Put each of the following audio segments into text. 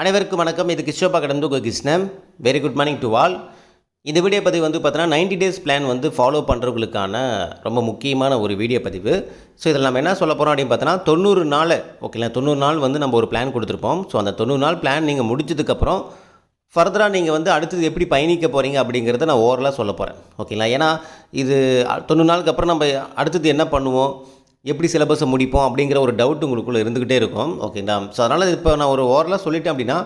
அனைவருக்கும் வணக்கம். இது கிஷோபா கடந்து Krishnan. Very good morning to all இந்த வீடியோ பதிவு வந்து பார்த்தோன்னா 90 டேஸ் பிளான் வந்து ஃபாலோ பண்ணுறவங்களுக்கான ரொம்ப முக்கியமான ஒரு வீடியோ பதிவு. ஸோ இதில் நம்ம என்ன சொல்ல போகிறோம் அப்படின்னு பார்த்தோன்னா தொண்ணூறு நாள் ஓகேங்களா தொண்ணூறு நாள் வந்து நம்ம ஒரு பிளான் கொடுத்துருப்போம். ஸோ அந்த தொண்ணூறு நாள் பிளான் நீங்கள் முடிச்சதுக்கப்புறம் ஃபர்தராக நீங்கள் வந்து அடுத்தது எப்படி பயணிக்க போகிறீங்க அப்படிங்கிறத நான் ஓவரலாக சொல்ல போகிறேன் ஓகேங்களா ஏன்னா இது தொண்ணூறு நாளுக்கு அப்புறம் நம்ம அடுத்தது என்ன பண்ணுவோம்? எப்படி சிலபஸை முடிப்போம் அப்படிங்கிற ஒரு டவுட் உங்களுக்குள்ளே இருந்துக்கிட்டே இருக்கும். ஓகேங்களா ஸோ அதனால் இப்போ நான் ஒரு ஓரலாக சொல்லிட்டேன் அப்படின்னா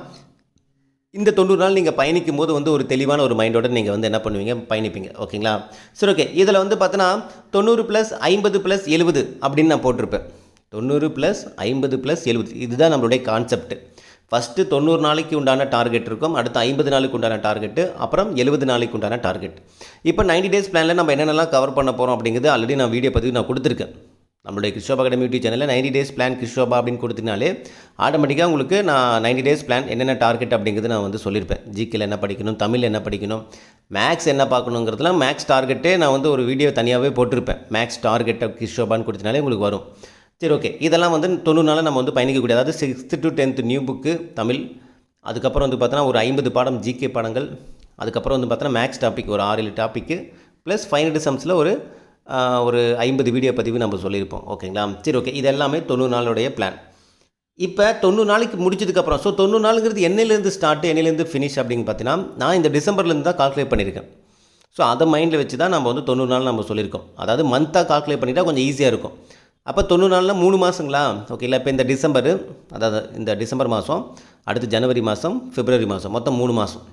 இந்த தொண்ணூறு நாள் நீங்கள் பயணிக்கும் போது வந்து ஒரு தெளிவான ஒரு மைண்டோட நீங்கள் வந்து என்ன பண்ணுவீங்க? பயணிப்பீங்க. ஓகேங்களா சரி ஓகே இதில் வந்து பார்த்தோன்னா தொண்ணூறு ப்ளஸ் ஐம்பது ப்ளஸ் எழுபது அப்படின்னு நான் போட்டிருப்பேன். தொண்ணூறு ப்ளஸ் ஐம்பது ப்ளஸ் எழுபது இதுதான் நம்மளுடைய கான்செப்ட் ஃபஸ்ட்டு தொண்ணூறு நாளைக்கு உண்டான டார்கெட் இருக்கும். அடுத்து ஐம்பது நாளைக்கு உண்டான டார்கெட்டு அப்புறம் எழுபது நாளைக்கு உண்டான டார்கெட் இப்போ 90 டேஸ் பிளானில் நம்ம என்னென்னலாம் கவர் பண்ண போகிறோம் அப்படிங்கிறது ஆல்ரெடி நான் வீடியோ பதிவு நான் கொடுத்துருக்கேன். நம்மளுடைய கிருஷ்ணோபா அகாடமி யூடியூப் சேனலில் 90 டேஸ் பிளான் கிறிஸ்டோபா அப்படின்னு கொடுத்தீங்கனாலே ஆட்டோமேட்டிக்காக உங்களுக்கு நான் 90 டேஸ் பிளான் என்னென்ன டார்கெட் அப்படிங்கிறது நான் வந்து சொல்லியிருப்பேன். ஜிகேல என்ன படிக்கணும் தமிழ் என்ன படிக்கணும் மேக்ஸ் என்ன பார்க்கணுங்கிறதுலாம் மேக்ஸ் டார்கெட்டே நான் வந்து ஒரு வீடியோ தனியாகவே போட்டிருப்பேன். மேக்ஸ் டார்கெட் கிறிஸ்டோபான்னு கொடுத்தனாலே உங்களுக்கு வரும். சரி ஓகே இதெல்லாம் வந்து தொண்ணூறு நாளில் நம்ம வந்து பயணிக்கக்கூடிய அதாவது sixth to tenth new book Tamil அதுக்கப்புறம் வந்து பார்த்தோன்னா ஒரு ஐம்பது பாடம் ஜிகே பாடங்கள் அதுக்கப்புறம் வந்து பார்த்தோன்னா மேக்ஸ் டாபிக் ஒரு ஆறு ஏழு டாப்பிக்கு ப்ளஸ் ஃபைனல் சம்ஸில் ஒரு ஒரு ஐம்பது வீடியோ பதிவு நம்ம சொல்லியிருப்போம். ஓகேங்களா? சரி ஓகே. இது எல்லாமே தொண்ணூறு நாளுடைய பிளான் இப்போ தொண்ணூறு நாளைக்கு முடிச்சதுக்கப்புறம் ஸோ தொண்ணூறு நாளுங்கிறது என்னையிலேருந்து ஸ்டார்ட் என்னையிலேருந்து ஃபினிஷ் அப்படின்னு பார்த்தீங்கன்னா நான் இந்த டிசம்பர்லேருந்து தான் கால்குலேட் பண்ணியிருக்கேன். ஸோ அதை மைண்டில் வச்சு தான் நம்ம வந்து தொண்ணூறு நாள் நம்ம சொல்லியிருக்கோம். அதாவது மந்த்தாக கால்குலேட் பண்ணிட்டா கொஞ்சம் ஈஸியாக இருக்கும். அப்போ தொண்ணூறு நாளில் மூணு மாதங்களா ஓகே இல்லை இப்போ இந்த டிசம்பர் அதாவது இந்த டிசம்பர் மாதம் அடுத்து ஜனவரி மாதம் பிப்ரவரி மாதம் மொத்தம் மூணு மாதம்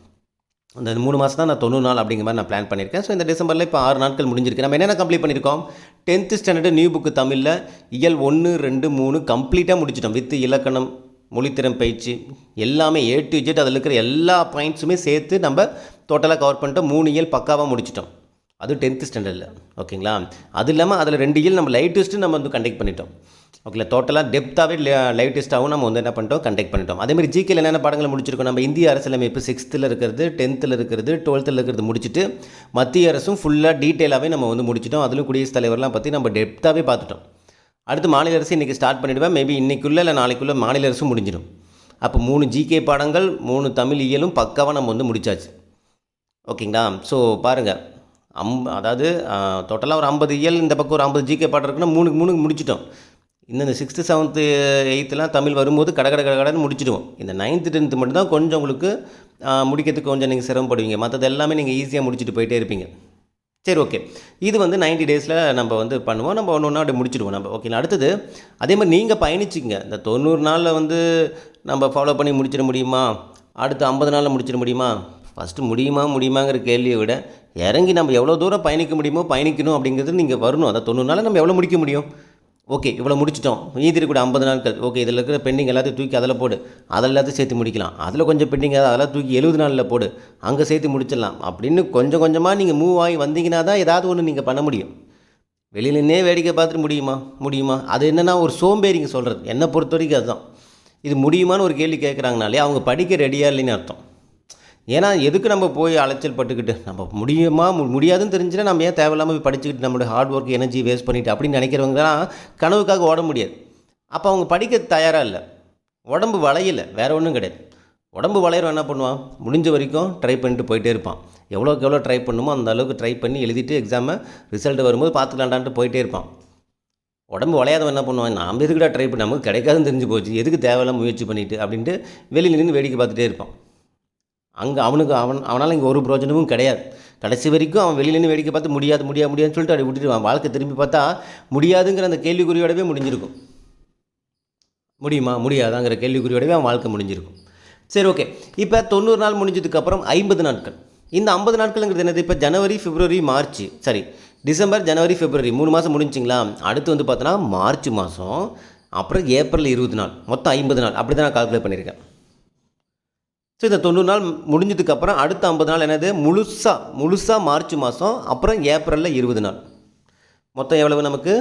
அந்த மூணு மாதம் தான் நான் தொண்ணூறு நாள் அப்படிங்கிற மாதிரி நான் பிளான் பண்ணியிருக்கேன். ஸோ இந்த டிசம்பரில் இப்போ ஆறு நாட்கள் முடிஞ்சிருக்கு. நம்ம என்னென்ன கம்ப்ளீட் பண்ணியிருக்கோம்? டென்த்து ஸ்டாண்டர்டு நியூ புக்கு தமிழில் இயல் ஒன்று ரெண்டு மூணு கம்ப்ளீட்டாக முடிச்சிட்டோம். வித் இலக்கணம் மொழித்திறன் பயிற்சி எல்லாமே ஏ டு ஜெட் அதில் இருக்கிற எல்லா பாயிண்ட்ஸுமே சேர்த்து நம்ம டோட்டலாக கவர் பண்ணிட்டோம். மூணு இயல் பக்காவாக முடிச்சிட்டோம். அது டென்த்து ஸ்டாண்டர்டில் ஓகேங்களா அது இல்லாமல் அதில் ரெண்டு இயல் நம்ம லைவ் டெஸ்ட்டு நம்ம வந்து கண்டக்ட் பண்ணிட்டோம். ஓகே டோட்டலாக டெப்த்தாகவே லைட்டஸ்ட்டாகவும் நம்ம வந்து என்ன பண்ணிட்டோம் கண்டக்ட் பண்ணிட்டோம். அதேமாதிரி ஜிகேல என்னென்ன படங்கள் முடிச்சிருக்கோம்? நம்ம இந்திய அரசியலமைப்பு சிக்ஸ்த்தில் இருக்கிறது டென்த்தில் இருக்கிறது டுவெல்த்தில் இருக்கிறது முடிச்சுட்டு மத்திய அரசும் ஃபுல்லாக டீட்டெயிலாகவே நம்ம வந்து முடிச்சிட்டோம். அதிலும் குடியரசுத் தலைவர்லாம் பற்றி நம்ம டெப்த்தாகவே பார்த்துட்டோம். அடுத்து மாநில அரசு இன்றைக்கி ஸ்டார்ட் பண்ணிவிடுவேன் மேபி இன்னைக்குள்ளே இல்லை நாளைக்குள்ளே மாநில அரசும் முடிஞ்சிடும். அப்போ மூணு ஜிகே பாடங்கள் மூணு தமிழ் இயலும் பக்காவாக நம்ம வந்து முடிச்சாச்சு. ஓகேங்களா? ஸோ பாருங்கள் அம் அதாவது டோட்டலாக ஒரு ஐம்பது இயல் இந்த பக்கம் ஒரு ஐம்பது ஜிகே பாடம் இருக்குன்னா மூணு மூணுக்கு முடிச்சிட்டோம். இன்னும் இந்த சிக்ஸ்த்து செவன்த்து எயித்துலாம் தமிழ் வரும்போது கட கட கடன்னு முடிச்சிடுவோம். இந்த நைன்த்து டென்த்து மட்டும்தான் கொஞ்சம் உங்களுக்கு முடிக்கிறதுக்கு கொஞ்சம் நீங்கள் சிரமப்படுவீங்க. மற்றது எல்லாமே நீங்கள் ஈஸியாக முடிச்சுட்டு போயிட்டே இருப்பீங்க. சரி ஓகே இது வந்து 90 டேஸில் நம்ம வந்து பண்ணுவோம். நம்ம ஒன்று ஒன்றா அப்படி முடிச்சிடுவோம். நம்ம ஓகே அடுத்தது அதே மாதிரி நீங்கள் பயணிச்சிங்க இந்த தொண்ணூறு நாளில் வந்து நம்ம ஃபாலோ பண்ணி முடிச்சிட முடியுமா? அடுத்து ஐம்பது நாளில் முடிச்சிட முடியுமா? ஃபஸ்ட்டு முடியுமா முடியுமாங்கிற கேள்வியை விட இறங்கி நம்ம எவ்வளோ தூரம் பயணிக்க முடியுமோ பயணிக்கணும் அப்படிங்கிறது நீங்கள் வரணும். அதை தொண்ணூறு நாளில் நம்ம எவ்வளோ முடிக்க முடியும்? ஓகே இவ்வளோ முடிச்சிட்டோம். மீதி கூட ஐம்பது நாட்கள். ஓகே இதில் இருக்கிற பெண்டிங் எல்லாத்தையும் தூக்கி அதில் போடு. அதில் எல்லாத்தையும் சேர்த்து முடிக்கலாம். அதில் கொஞ்சம் பெண்டிங் அதெல்லாம் தூக்கி எழுபது நாளில் போடு. அங்கே சேர்த்து முடிச்சிடலாம். அப்படின்னு கொஞ்சம் கொஞ்சமாக நீங்கள் மூவ் ஆகி வந்தீங்கன்னா தான் ஏதாவது ஒன்று நீங்கள் பண்ண முடியும். வெளியில் நின்னே வேடிக்கை பார்த்துட்டு முடியுமா? முடியுமா? அது என்னென்னா ஒரு சோம்பேறிங்க சொல்கிறது என்னை பொறுத்த வரைக்கும் அதுதான். இது முடியுமான்னு ஒரு கேள்வி கேட்குறாங்கனாலே அவங்க படிக்க ரெடியாக இல்லைன்னு அர்த்தம். ஏன்னா எதுக்கு நம்ம போய் அலைச்சல் பட்டுக்கிட்டு? நம்ம முடியுமா முடியாதுன்னு தெரிஞ்சுன்னா நம்ம ஏன் தேவையில்லாமல் போய் படிச்சுக்கிட்டு நம்மளுடைய ஹார்ட் ஒர்க் எனர்ஜி வேஸ்ட் பண்ணிட்டு அப்படின்னு நினைக்கிறவங்கலாம் கனவுக்காக ஓட முடியாது. அப்போ அவங்க படிக்க தயாராக இல்லை. உடம்பு வளையலை. வேறு ஒன்றும் கிடையாது. உடம்பு வளையிறவன் என்ன பண்ணுவான்? முடிஞ்ச வரைக்கும் ட்ரை பண்ணிட்டு போயிட்டே இருப்பான். எவ்வளோக்கு எவ்வளோ ட்ரை பண்ணுமோ அந்த அளவுக்கு ட்ரை பண்ணி எழுதிட்டு எக்ஸாமை ரிசல்ட் வரும்போது பார்த்துக்கலாண்டான்ட்டு போயிட்டே இருப்பான். உடம்பு வளையாதவன் என்ன பண்ணுவான்? நாம் எதுக்கிட்ட ட்ரை பண்ணி? நமக்கு கிடைக்காதுன்னு தெரிஞ்சு போச்சு. எதுக்கு தேவையில்லாம முயற்சி பண்ணிவிட்டு அப்படின்ட்டு வெளியில் நின்று வேடிக்கை பார்த்துட்டே இருப்பான். அங்கே அவனுக்கு அவன் அவனால் இங்கே ஒரு பிரோஜனமும் கிடையாது. கடைசி வரைக்கும் அவன் வெளியிலேருந்து வேடிக்கை பார்த்து முடியாது முடியாது முடியாதுன்னு சொல்லிட்டு அப்படி விட்டுட்டு அவன் வாழ்க்கை திரும்பி பார்த்தா முடியாதுங்கிற அந்த கேள்விக்குறியோடவே முடிஞ்சிருக்கும். முடியுமா? முடியாதாங்கிற கேள்விக்குறியோடவே அவன் வாழ்க்கை முடிஞ்சிருக்கும். சரி ஓகே. இப்போ தொண்ணூறு நாள் முடிஞ்சதுக்கப்புறம் ஐம்பது நாட்கள். இந்த ஐம்பது நாட்களுங்கிறது என்னது? இப்போ ஜனவரி பிப்ரவரி மார்ச் சரி டிசம்பர் ஜனவரி பிப்ரவரி மூணு மாதம் முடிஞ்சிங்களா? அடுத்து வந்து பார்த்தோன்னா மார்ச் மாதம் அப்புறம் ஏப்ரல் இருபது நாள். மொத்தம் ஐம்பது நாள். அப்படி தான் நான் கால்குலேட் பண்ணியிருக்கேன். ஸோ இந்த தொண்ணூறு நாள் முடிஞ்சதுக்கப்புறம் அடுத்த ஐம்பது நாள் என்னது? முழுசாக முழுசாக மார்ச் மாதம் அப்புறம் ஏப்ரலில் இருபது நாள். மொத்தம் எவ்வளவு நமக்கு?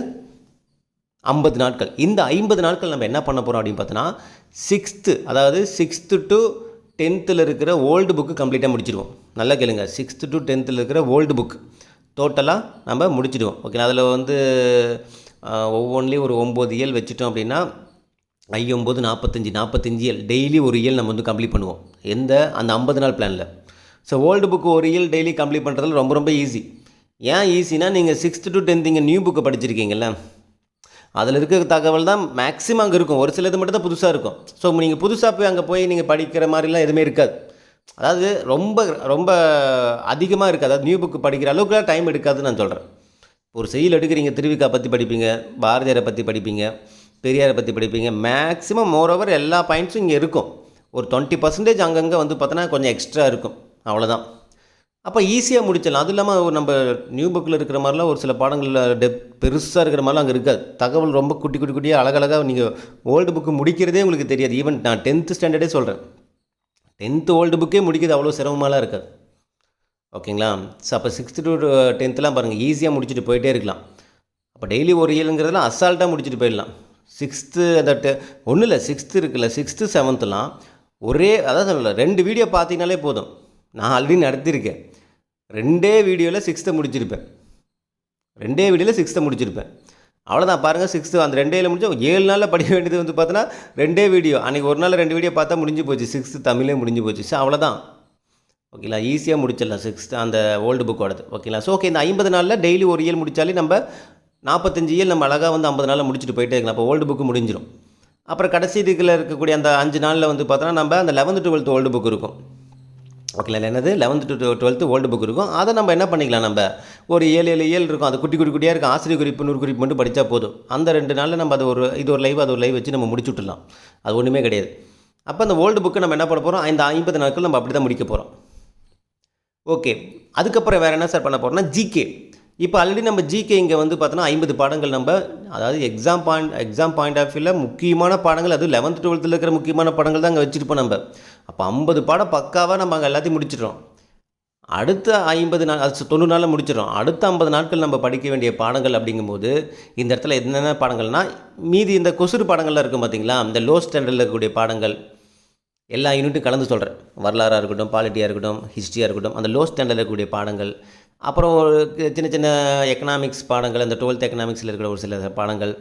ஐம்பது நாட்கள். இந்த ஐம்பது நாட்கள் நம்ம என்ன பண்ண போகிறோம் அப்படின்னு பார்த்தோன்னா சிக்ஸ்த்து அதாவது சிக்ஸ்த்து டு டென்த்தில் இருக்கிற ஓல்டு புக்கு கம்ப்ளீட்டாக முடிச்சிடுவோம். நல்லா கேளுங்க. சிக்ஸ்த்து டு டென்த்தில் இருக்கிற ஓல்டு புக் டோட்டலாக நம்ம முடிச்சிடுவோம். ஓகே அதில் வந்து ஒவ்வொன்றிலையும் ஒரு ஒம்பது இயல் வச்சுட்டோம் அப்படின்னா ஐம்பது நாற்பத்தஞ்சு நாற்பத்தஞ்சு இயல் டெய்லி ஒரு இயல் நம்ம வந்து கம்ப்ளீட் பண்ணுவோம். எந்த அந்த ஐம்பது நாள் பிளானில் ஸோ ஓல்டு புக்கு ஒரு இயல் டெய்லி கம்ப்ளீட் பண்ணுறதுல ரொம்ப ரொம்ப ஈஸி ஏன் ஈஸினா நீங்கள் சிக்ஸ்த்து டு டென்த் இங்கே நியூ புக்கை படிச்சிருக்கீங்கல்ல? அதில் இருக்கிற தகவல் தான் மேக்ஸிமம் அங்கே இருக்கும். ஒரு சிலது மட்டும் தான் புதுசாக இருக்கும். ஸோ நீங்கள் புதுசாக போய் அங்கே போய் நீங்கள் படிக்கிற மாதிரிலாம் எதுவுமே இருக்காது. அதாவது ரொம்ப ரொம்ப அதிகமாக இருக்காது. அதாவது நியூ புக்கு படிக்கிற அளவுக்குலாம் டைம் எடுக்காதுன்னு நான் சொல்கிறேன் ஒரு செயல் எடுக்கிறீங்க திருவிக்கா பற்றி படிப்பீங்க பாரதியாரை பற்றி படிப்பீங்க. பெரியாரை பற்றி படிப்பீங்க. மேக்ஸிமம் மோரோவர் எல்லா பாயிண்ட்ஸும் இங்கே இருக்கும். ஒரு டுவெண்ட்டி பர்சன்டேஜ் அங்கங்கே வந்து பார்த்தோன்னா கொஞ்சம் எக்ஸ்ட்ரா இருக்கும். அவ்வளோதான் அப்போ ஈஸியாக முடிச்சிடலாம். அது இல்லாமல் ஒரு நம்ம நியூ புக்கில் இருக்கிற மாதிரிலாம் ஒரு சில பாடங்களில் டெப் பெருசாக இருக்கிற மாதிரிலாம் அங்கே இருக்காது. தகவல் ரொம்ப குட்டி குட்டி குட்டியாக அழகழகாக நீங்கள் ஓல்டு புக்கு முடிக்கிறதே உங்களுக்கு தெரியாது. ஈவன் நான் டென்த்து ஸ்டாண்டர்டே சொல்கிறேன் டென்த்து ஓல்டு புக்கே முடிக்கிறது அவ்வளோ சிரமமாலாம் இருக்காது. ஓகேங்களா ஸோ அப்போ சிக்ஸ்த்து டு டென்த்துலாம் uh, பாருங்கள் ஈஸியாக முடிச்சுட்டு போயிட்டே இருக்கலாம். அப்போ டெய்லி ஒரு இயலுங்கிறதெல்லாம் அசால்ட்டாக முடிச்சுட்டு போயிடலாம். சிக்ஸ்த்து அந்த டெ ஒன்றும் இல்லை சிக்ஸ்த்து இருக்குல்ல சிக்ஸ்த்து செவன்த்துலாம் ஒரே அதான் சொல்லல ரெண்டு வீடியோ பார்த்தீங்கனாலே போதும். நான் ஆல்ரெடி நடத்தியிருக்கேன் ரெண்டே வீடியோவில் சிக்ஸ்த்தை முடிச்சிருப்பேன். ரெண்டே வீடியோவில் சிக்ஸ்த்தை முடிச்சிருப்பேன். அவ்வளோதான் பாருங்கள் சிக்ஸ்த்து அந்த ரெண்டேல முடிஞ்சோம் ஏழு நாளில் படிக்க வேண்டியது வந்து பார்த்தோன்னா ரெண்டே வீடியோ. அன்றைக்கி ஒரு நாள் ரெண்டு வீடியோ பார்த்தா முடிஞ்சு போச்சு. சிக்ஸ்த்து தமிழே முடிஞ்சு போச்சு. ஸோ அவ்வளோதான் ஓகேங்களா ஈஸியாக முடிச்சிடலாம் சிக்ஸ்த்து அந்த ஓல்டு புக்கோடது ஓகேங்களா ஸோ ஓகே இந்த ஐம்பது நாளில் டெய்லி ஒரு இயல் முடித்தாலே நம்ம நாற்பத்தஞ்சு இயல் நம்ம அழகாக வந்து ஐம்பது நாளில் முடிச்சுட்டு போயிட்டே இருக்கலாம். அப்போ ஓல்டு புக்கு முடிஞ்சிடும் அப்புறம் கடைசி இதுக்கில் இருக்கக்கூடிய அந்த அஞ்சு நாளில் வந்து பார்த்தோன்னா நம்ம அந்த லெவன்த்து டுவெல்த்து ஓல்டு புக் இருக்கும். ஓகேங்களா என்னது? Eleventh to twelfth old book இருக்கும். அதை நம்ம என்ன பண்ணிக்கலாம் நம்ம? ஒரு ஏழு ஏழு ஏழு இருக்கும். அது குட்டி குட்டி குட்டியாக இருக்கும். ஆசிரியர் குறிப்பு நூறு குறிப்பு மட்டும் படித்தா போதும். அந்த ரெண்டு நாளில் நம்ம அது ஒரு இது ஒரு லைவ் அது ஒரு லைவ் வச்சு நம்ம முடிச்சு விட்டுலாம் அது ஒன்றுமே கிடையாது. அப்போ அந்த ஓல்டு புக்கு நம்ம என்ன பண்ண போகிறோம் இந்த ஐம்பது நாட்கள் நம்ம அப்படி தான் முடிக்க போகிறோம் ஓகே அதுக்கப்புறம் வேறு என்ன சார் பண்ண போகிறோம்னா ஜிகே இப்போ ஆல்ரெடி நம்ம ஜிகே இங்கே வந்து பார்த்தோன்னா ஐம்பது பாடங்கள் நம்ம அதாவது exam point exam point of வியூவில் முக்கியமான பாடங்கள் அது லெவன்த்து டுவெல்த்தில் இருக்கிற முக்கியமான பாடங்கள் தான் அங்கே வச்சுருப்போம் நம்ம. அப்போ ஐம்பது பாடம் பக்காவாக நம்ம அங்கே எல்லாத்தையும் முடிச்சிடுறோம். அடுத்த ஐம்பது நாள் அது தொண்ணூறு நாளில் முடிச்சிடும் அடுத்த ஐம்பது நாட்கள் நம்ம படிக்க வேண்டிய பாடங்கள் அப்படிங்கும்போது இந்த இடத்துல என்னென்ன பாடங்கள்னால் மீதி இந்த கொசுறு பாடங்கள்லாம் இருக்கும் பார்த்தீங்களா இந்த லோ ஸ்டாண்டர்டில் இருக்கக்கூடிய பாடங்கள் எல்லா யூனிட்டும் கலந்து சொல்கிறேன் வரலாறாக இருக்கட்டும் பாலிட்டியாக இருக்கட்டும் ஹிஸ்ட்ரியாக இருக்கட்டும் அந்த லோ ஸ்டாண்டர்டில் இருக்கக்கூடிய பாடங்கள் அப்புறம் ஒரு சின்ன சின்ன எக்கனாமிக்ஸ் பாடங்கள் அந்த டுவெல்த் எக்கனாமிக்ஸில் இருக்கிற ஒரு சில பாடங்கள்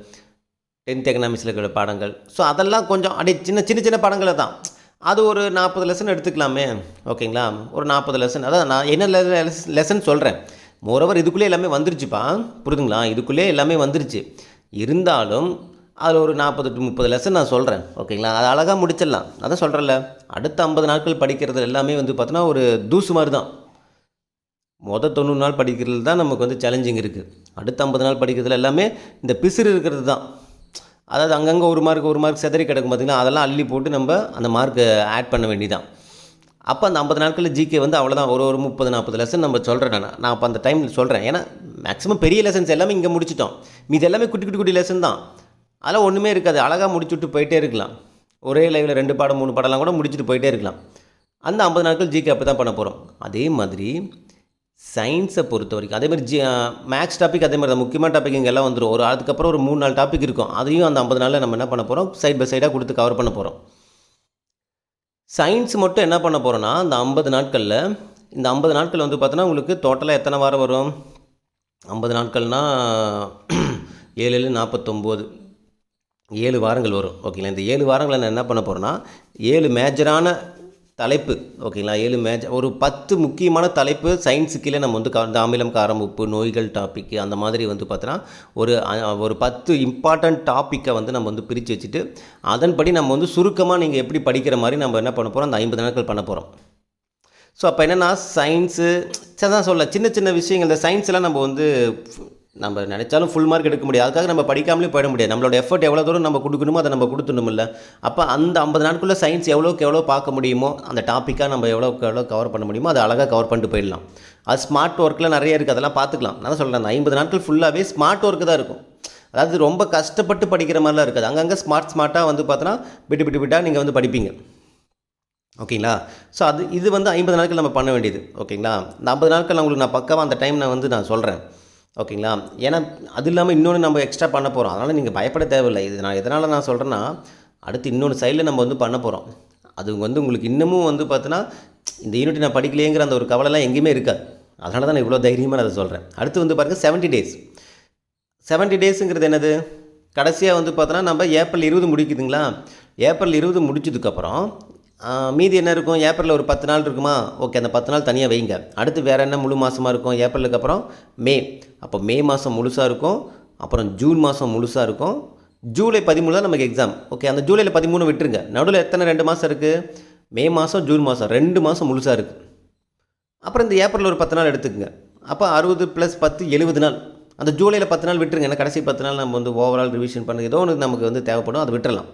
டென்த் எக்கனாமிக்ஸில் இருக்கிற பாடங்கள். ஸோ அதெல்லாம் கொஞ்சம் அப்படியே சின்ன சின்ன சின்ன பாடங்களை தான். அது ஒரு நாற்பது லெசன் எடுத்துக்கலாமே. ஓகேங்களா? ஒரு நாற்பது லெசன் அதான் நான் என்ன லெசன் சொல்கிறேன் மோரோவர் இதுக்குள்ளே எல்லாமே வந்துருச்சுப்பா. புரிதுங்களா இதுக்குள்ளே எல்லாமே வந்துருச்சு. இருந்தாலும் அதில் ஒரு நாற்பது டு முப்பது லெசன் நான் சொல்கிறேன் ஓகேங்களா? அது அழகாக முடிச்சிடலாம். அதான் சொல்கிறேன்ல அடுத்த ஐம்பது நாட்கள் படிக்கிறது எல்லாமே வந்து பார்த்தோன்னா ஒரு தூசு மாதிரி தான். மொதல் தொண்ணூறு நாள் படிக்கிறது தான் நமக்கு வந்து சேலஞ்சிங் இருக்குது அடுத்த ஐம்பது நாள் படிக்கிறதுல எல்லாமே இந்த பிசிறு இருக்கிறது தான். அதாவது அங்கங்கே ஒரு மார்க் ஒரு மார்க் செதறி கிடக்கும் பார்த்திங்கன்னா அதெல்லாம் அள்ளி போட்டு நம்ம அந்த மார்க்கை ஆட் பண்ண வேண்டியதான் அப்போ அந்த ஐம்பது நாட்களில் ஜிகே வந்து அவ்வளோதான் ஒரு ஒரு முப்பது நாற்பது லெசன் நம்ம சொல்கிறேன் நான். நான் அப்போ அந்த டைமில் சொல்கிறேன் ஏன்னா மேக்ஸிமம் பெரிய லெசன்ஸ் எல்லாமே இங்கே முடிச்சிட்டோம். இது எல்லாமே குட்டி குட்டி குட்டி லெசன் தான். அதெல்லாம் ஒன்றுமே இருக்காது. அழகாக முடிச்சுட்டு போயிட்டே இருக்கலாம். ஒரே லைவில் ரெண்டு பாடம் மூணு பாடம்லாம் கூட முடிச்சுட்டு போயிட்டே இருக்கலாம். அந்த ஐம்பது நாட்கள் ஜிகே அப்போ தான் பண்ண போகிறோம் அதே மாதிரி சயின்ஸை பொறுத்த வரைக்கும் அதே மாதிரி ஜி மேக்ஸ் டாபிக் அதே மாதிரி தான். முக்கியமான டாபிக் இங்கே எல்லாம் வந்துடும் ஒரு அதுக்கப்புறம் ஒரு மூணு நாலு டாபிக் இருக்கும். அதையும் அந்த ஐம்பது நாளில் நம்ம என்ன பண்ண போகிறோம் சைட் பை சைடாக கொடுத்து கவர் பண்ண போகிறோம் சயின்ஸ் மட்டும் என்ன பண்ண போகிறோன்னா அந்த ஐம்பது நாட்களில் இந்த ஐம்பது நாட்கள் வந்து பார்த்தோன்னா உங்களுக்கு டோட்டலாக எத்தனை வாரம் வரும்? ஐம்பது நாட்கள்னால் ஏழு ஏழு நாற்பத்தொம்போது. ஏழு வாரங்கள் வரும். ஓகேங்களா? இந்த ஏழு வாரங்களை நான் என்ன பண்ண போகிறேன்னா ஏழு மேஜரான தலைப்பு ஓகேங்களா? ஏழு மேஜ் ஒரு பத்து முக்கியமான தலைப்பு சயின்ஸு கீழே நம்ம வந்து இந்த அமிலம் காரம் உப்பு நோய்கள் டாப்பிக்கு அந்த மாதிரி வந்து பார்த்தோன்னா ஒரு ஒரு பத்து இம்பார்ட்டண்ட் டாப்பிக்கை வந்து நம்ம வந்து பிரித்து வச்சுட்டு அதன்படி நம்ம வந்து சுருக்கமாக நீங்கள் எப்படி படிக்கிற மாதிரி நம்ம என்ன பண்ண போகிறோம் அந்த ஐம்பது நாட்கள் பண்ண போகிறோம் ஸோ அப்போ என்னென்னா சயின்ஸு தான் சொல்ல சின்ன சின்ன விஷயங்கள் இந்த சயின்ஸ்லாம் நம்ம வந்து நம்ம நினச்சாலும் ஃபுல் மார்க் எடுக்க முடியாது. அதுக்காக நம்ம படிக்காமலே போயிட முடியாது. நம்மளோட எஃபர்ட் எவ்வளோ தூரம் நம்ம கொடுக்கணுமோ அதை நம்ம கொடுத்துணுமில்ல அப்போ அந்த ஐம்பது நாட்குள்ளே சயின்ஸ் எவ்வளோக்கு எவ்வளோ பார்க்க முடியுமோ அந்த டாப்பிக்காக நம்ம எவ்வளோக்கு எவ்வளோ கவர் பண்ண முடியுமோ அதை அழகாக கவர் பண்ணிட்டு போயிடலாம். அது ஸ்மார்ட் ஒர்க்கில் நிறைய இருக்குது அதெல்லாம் பார்த்துக்கலாம். நான் சொல்கிறேன் அந்த ஐம்பது நாட்கள் ஃபுல்லாகவே ஸ்மார்ட் ஒர்க்கு தான் இருக்கும். அதாவது ரொம்ப கஷ்டப்பட்டு படிக்கிற மாதிரிலாம் இருக்காது. அங்கங்கே ஸ்மார்ட் ஸ்மார்ட்டாக வந்து பார்த்தோன்னா விட்டு விட்டு விட்டால் நீங்கள் வந்து படிப்பீங்க. ஓகேங்களா? ஸோ அது இது வந்து ஐம்பது நாட்கள் நம்ம பண்ண வேண்டியது. ஓகேங்களா? இந்த ஐம்பது நாட்கள் உங்களுக்கு நான் பக்காவாக அந்த டைம் நான் வந்து நான் சொல்கிறேன் ஓகேங்களா? ஏன்னா அது இல்லாமல் இன்னொன்று நம்ம எக்ஸ்ட்ரா பண்ண போகிறோம் அதனால் நீங்கள் பயப்பட தேவையில்லை. இது நான் எதனால் நான் சொல்கிறேன்னா அடுத்து இன்னொன்று சைடில் நம்ம வந்து பண்ண போகிறோம் அது வந்து உங்களுக்கு இன்னமும் வந்து பார்த்தோன்னா இந்த யூனிட் நான் படிக்கலையேங்கிற அந்த ஒரு கவலைலாம் எங்கேயுமே இருக்காது. அதனால தான் நான் இவ்வளோ தைரியமாக நான் அதை சொல்கிறேன் அடுத்து வந்து பாருங்கள் செவன்ட்டி டேஸ் செவன்ட்டி டேஸுங்கிறது என்னது? கடைசியாக வந்து பார்த்தோன்னா நம்ம ஏப்ரல் இருபது முடிக்குதுங்களா? ஏப்ரல் இருபது முடிச்சதுக்கப்புறம் மீதி என்ன இருக்கும்? ஏப்ரலில் ஒரு பத்து நாள் இருக்குமா? ஓகே அந்த பத்து நாள் தனியாக வைங்க. அடுத்து வேறு என்ன முழு மாதமாக இருக்கும்? ஏப்ரலுக்கு அப்புறம் மே. அப்போ மே மாதம் முழுசாக இருக்கும். அப்புறம் ஜூன் மாதம் முழுசாக இருக்கும். ஜூலை பதிமூணு தான் நமக்கு எக்ஸாம் ஓகே அந்த ஜூலையில் பதிமூணு விட்டுருங்க. நடுவில் எத்தனை ரெண்டு மாதம் இருக்குது மே மாதம் ஜூன் மாதம் ரெண்டு மாதம் முழுசாக இருக்குது அப்புறம் இந்த ஏப்ரலில் ஒரு பத்து நாள் எடுத்துக்கங்க. அப்போ அறுபது ப்ளஸ் பத்து எழுபது நாள். அந்த ஜூலையில் பத்து நாள் விட்டுருங்க. ஏன்னா கடைசி பத்து நாள் நம்ம வந்து ஓவரால் ரிவிஷன் பண்ண ஏதோ ஒன்று நமக்கு வந்து தேவைப்படும். அதை விட்டுறலாம்.